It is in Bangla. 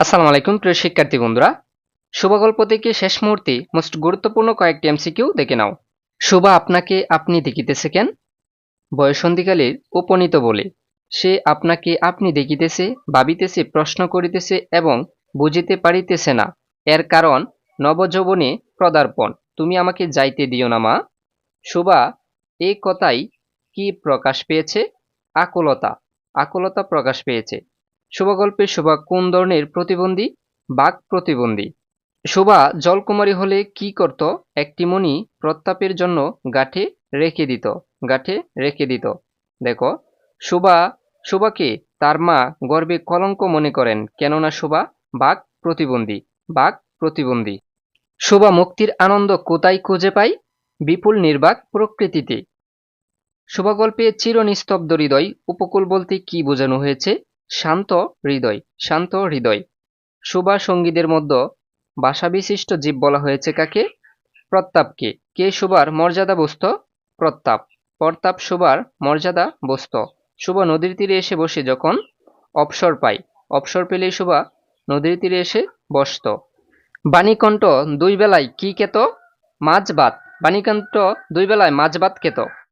আসসালামু আলাইকুম, প্রিয় শিক্ষার্থী বন্ধুরা। শুভ গল্প থেকে শেষ মুহূর্তে মোস্ট গুরুত্বপূর্ণ কয়েকটি এমসিকিউ দেখে নাও। শুভা আপনাকে আপনি দেখিতেছে কেন? বয়সন্ধিকালের উপনীত বলে, সে আপনাকে আপনি দেখিতেছে, ভাবিতেছে, প্রশ্ন করিতেছে এবং বুঝিতে পারিতেছে না। এর কারণ নবযৌবনে পদার্পণ। তুমি আমাকে যাইতে দিও না, মা। শুভা এই কথাই কি প্রকাশ পেয়েছে? আকুলতা। আকুলতা প্রকাশ পেয়েছে। শুভগল্পে শোভা কোন ধরনের প্রতিবন্ধী? বাক প্রতিবন্ধী। শোভা, জলকুমারী হলে কি করত? একটি মণি প্রতাপের জন্য গাঠে রেখে দিত, গাঠে রেখে দিত। দেখো, শোভা, শোভাকে তার মা গর্বে কলঙ্ক মনে করেন। কেননা শোভা বাক প্রতিবন্ধী বাক প্রতিবন্ধী। শোভা মুক্তির আনন্দ কোথায় খুঁজে পায়? বিপুল নির্বাক প্রকৃতিতে। শোভা শোভাগল্পে চিরনিস্তব্ধ হৃদয়, উপকূল বলতে কি বোঝানো হয়েছে? শান্ত হৃদয় শান্ত হৃদয়। শোভা সঙ্গীদের মধ্যে ভাষাবিশিষ্ট জীব বলা হয়েছে কাকে? প্রতাপকে। কে সুবার মর্যাদা বস্ত? প্রতাপ। প্রতাপ সুবার মর্যাদা বস্ত। শোভা নদীর তীরে এসে বসে যখন অবসর পায়। অবসর পেলেই শোভা নদীর তীরে এসে বসত। বাণীকণ্ঠ দুই বেলায় কি খেত মাছ ভাত বাণীকণ্ঠ দুই বেলায় মাছ ভাত খেত